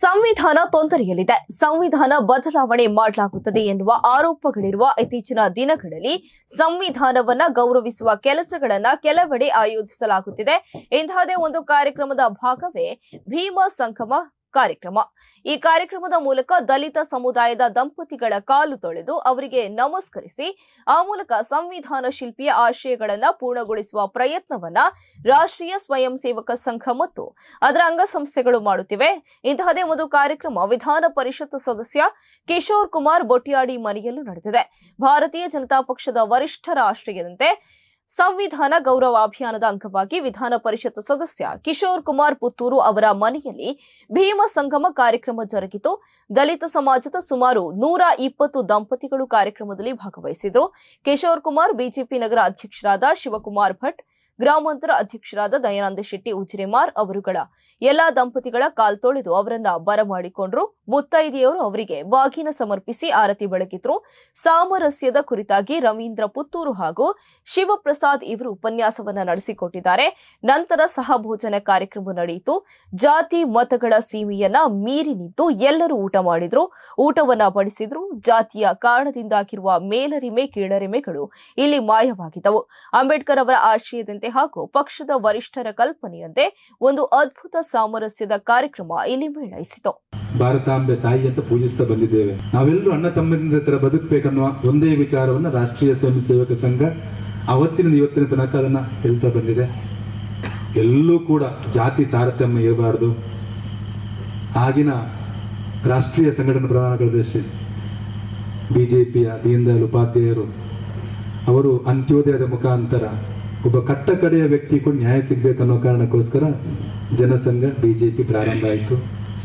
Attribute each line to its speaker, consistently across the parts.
Speaker 1: ಸಂವಿಧಾನ ತೊಂದರೆಯಲ್ಲಿದೆ. ಸಂವಿಧಾನ ಬದಲಾವಣೆ ಮಾಡಲಾಗುತ್ತದೆ ಎನ್ನುವ ಆರೋಪಗಳಿರುವ ಇತ್ತೀಚಿನ ದಿನಗಳಲ್ಲಿ ಸಂವಿಧಾನವನ್ನ ಗೌರವಿಸುವ ಕೆಲಸಗಳನ್ನ ಕೆಲವೆಡೆ ಆಯೋಜಿಸಲಾಗುತ್ತಿದೆ. ಇಂತಹದೇ ಒಂದು ಕಾರ್ಯಕ್ರಮದ ಭಾಗವೇ ಭೀಮ ಸಂಗಮ ಕಾರ್ಯಕ್ರಮ. ಈ ಕಾರ್ಯಕ್ರಮದ ಮೂಲಕ ದಲಿತ ಸಮುದಾಯದ ದಂಪತಿಗಳ ಕಾಲು ತೊಳೆದು ಅವರಿಗೆ ನಮಸ್ಕರಿಸಿ, ಆ ಮೂಲಕ ಸಂವಿಧಾನ ಶಿಲ್ಪಿಯ ಆಶಯಗಳನ್ನ ಪೂರ್ಣಗೊಳಿಸುವ ಪ್ರಯತ್ನವನ್ನ ರಾಷ್ಟ್ರೀಯ ಸ್ವಯಂ ಸೇವಕ ಸಂಘ ಮತ್ತು ಅದರ ಅಂಗಸಂಸ್ಥೆಗಳು ಮಾಡುತ್ತಿವೆ. ಇಂತಹದೇ ಒಂದು ಕಾರ್ಯಕ್ರಮ ವಿಧಾನ ಪರಿಷತ್ ಸದಸ್ಯ ಕಿಶೋರ್ ಕುಮಾರ್ ಬೊಟ್ಯಾಡಿ ಮನೆಯಲ್ಲೂ ನಡೆದಿದೆ. ಭಾರತೀಯ ಜನತಾ ಪಕ್ಷದ ವರಿಷ್ಠರ ಆಶ್ರಯದಂತೆ ಸಂವಿಧಾನ ಗೌರವ ಅಭಿಯಾನದ ಅಂಗವಾಗಿ ವಿಧಾನ ಪರಿಷತ್ ಸದಸ್ಯ ಕಿಶೋರ್ ಕುಮಾರ್ ಪುತ್ತೂರು ಅವರ ಮನೆಯಲ್ಲಿ ಭೀಮ ಸಂಗಮ ಕಾರ್ಯಕ್ರಮ ಜರುಗಿತು. ದಲಿತ ಸಮಾಜದ ಸುಮಾರು ನೂರ ಇಪ್ಪತ್ತು ದಂಪತಿಗಳು ಕಾರ್ಯಕ್ರಮದಲ್ಲಿ ಭಾಗವಹಿಸಿದರು. ಕಿಶೋರ್ ಕುಮಾರ್ ಬಿಜೆಪಿ ನಗರ ಅಧ್ಯಕ್ಷರಾದ ಶಿವಕುಮಾರ್ ಭಟ್ ಗ್ರಾಮಾಂತರ ಅಧ್ಯಕ್ಷರಾದ ದಯಾನಂದ ಶೆಟ್ಟಿ, ಉಜಿರೆಮಾರ್ ಅವರುಗಳ ಎಲ್ಲಾ ದಂಪತಿಗಳ ಕಾಲ್ ತೊಳೆದು ಅವರನ್ನ ಬರಮಾಡಿಕೊಂಡ್ರು. ಮುತ್ತೈದೆಯವರು ಅವರಿಗೆ ಬಾಗಿನ ಸಮರ್ಪಿಸಿ ಆರತಿ ಬೆಳಗಿದ್ರು. ಸಾಮರಸ್ಯದ ಕುರಿತಾಗಿ ರವೀಂದ್ರ ಪುತ್ತೂರು ಹಾಗೂ ಶಿವಪ್ರಸಾದ್ ಇವರು ಉಪನ್ಯಾಸವನ್ನ ನಡೆಸಿಕೊಟ್ಟಿದ್ದಾರೆ. ನಂತರ ಸಹಭೋಜನ ಕಾರ್ಯಕ್ರಮ ನಡೆಯಿತು. ಜಾತಿ ಮತಗಳ ಸೀಮೆಯನ್ನ ಮೀರಿ ನಿಂತು ಎಲ್ಲರೂ ಊಟ ಮಾಡಿದ್ರು. ಊಟವನ್ನ ಬಡಿಸಿದ್ರು. ಜಾತಿಯ ಕಾರಣದಿಂದಾಗಿರುವ ಮೇಲರಿಮೆ, ಕೀಳರಿಮೆಗಳು ಇಲ್ಲಿ ಮಾಯವಾಗಿದ್ದವು. ಅಂಬೇಡ್ಕರ್ ಅವರ ಆಶಯದಂತೆ ಹಾಗೂ ಪಕ್ಷದ ವರಿಷ್ಠರ ಕಲ್ಪನೆಯಂತೆ ಒಂದು ಅದ್ಭುತ ಸಾಮರಸ್ಯದ ಕಾರ್ಯಕ್ರಮ ಇಲ್ಲಿ ಮೇಳೈಸಿತು.
Speaker 2: ಭಾರತಾಂಬೆ ತಾಯಿ ಅಂತ ಪೂಜಿಸ್ತಾ ಬಂದಿದ್ದೇವೆ. ನಾವೆಲ್ಲರೂ ಅಣ್ಣ ತಮ್ಮದಿಂದ ತರ ಬದುಕಬೇಕನ್ನುವ ಒಂದೇ ವಿಚಾರವನ್ನ ರಾಷ್ಟ್ರೀಯ ಸ್ವಯಂ ಸೇವಕ ಸಂಘ ಅವತ್ತಿನ ಇವತ್ತಿನ ತನಕ ಅದನ್ನ ಹೇಳ್ತಾ ಬಂದಿದೆ. ಎಲ್ಲೂ ಕೂಡ ಜಾತಿ ತಾರತಮ್ಯ ಇರಬಾರದು. ಆಗಿನ ರಾಷ್ಟ್ರೀಯ ಸಂಘಟನೆ ಪ್ರಧಾನ ಕಾರ್ಯದರ್ಶಿ ಬಿಜೆಪಿಯ ದೀನ್ ದಯಾಳ್ ಉಪಾಧ್ಯಾಯರು ಅವರು ಅಂತ್ಯೋದಯದ ಮುಖಾಂತರ ಒಬ್ಬ ಕಟ್ಟ ಕಡೆಯ ವ್ಯಕ್ತಿ ಕೂಡ ನ್ಯಾಯ ಸಿಗ್ಬೇಕನ್ನೋ ಕಾರಣಕ್ಕೋಸ್ಕರ ಜನಸಂಘ, ಬಿಜೆಪಿ ಪ್ರಾರಂಭ ಆಯಿತು.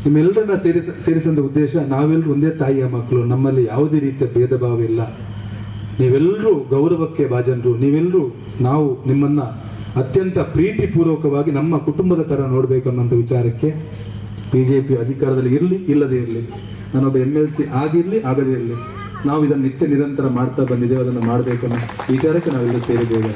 Speaker 2: ನಿಮ್ಮೆಲ್ಲರನ್ನ ಸೇರಿಸ ಸೇರಿಸಿದ ಉದ್ದೇಶ ನಾವೆಲ್ಲರೂ ಒಂದೇ ತಾಯಿಯ ಮಕ್ಕಳು. ನಮ್ಮಲ್ಲಿ ಯಾವುದೇ ರೀತಿಯ ಭೇದ ಭಾವ ಇಲ್ಲ. ನೀವೆಲ್ಲರೂ ಗೌರವಕ್ಕೆ ಭಾಜನರು. ನೀವೆಲ್ಲರೂ ನಾವು ನಿಮ್ಮನ್ನ ಅತ್ಯಂತ ಪ್ರೀತಿಪೂರ್ವಕವಾಗಿ ನಮ್ಮ ಕುಟುಂಬದ ತರ ನೋಡಬೇಕು ಅನ್ನೋಂಥ ವಿಚಾರಕ್ಕೆ ಬಿಜೆಪಿ ಅಧಿಕಾರದಲ್ಲಿ ಇರಲಿ, ಇಲ್ಲದೇ ಇರಲಿ. ನಾನೊಬ್ಬ ಎಂ ಎಲ್ ಸಿ ಆಗಿರಲಿ, ಆಗದೇ ಇರಲಿ. ನಾವು ಇದನ್ನು ನಿತ್ಯ ನಿರಂತರ ಮಾಡ್ತಾ ಬಂದಿದ್ದೇವೆ, ಅದನ್ನು ಮಾಡಬೇಕು ಅನ್ನೋ ವಿಚಾರಕ್ಕೆ ನಾವೆಲ್ಲರೂ ಸೇರಿದ್ದೇವೆ.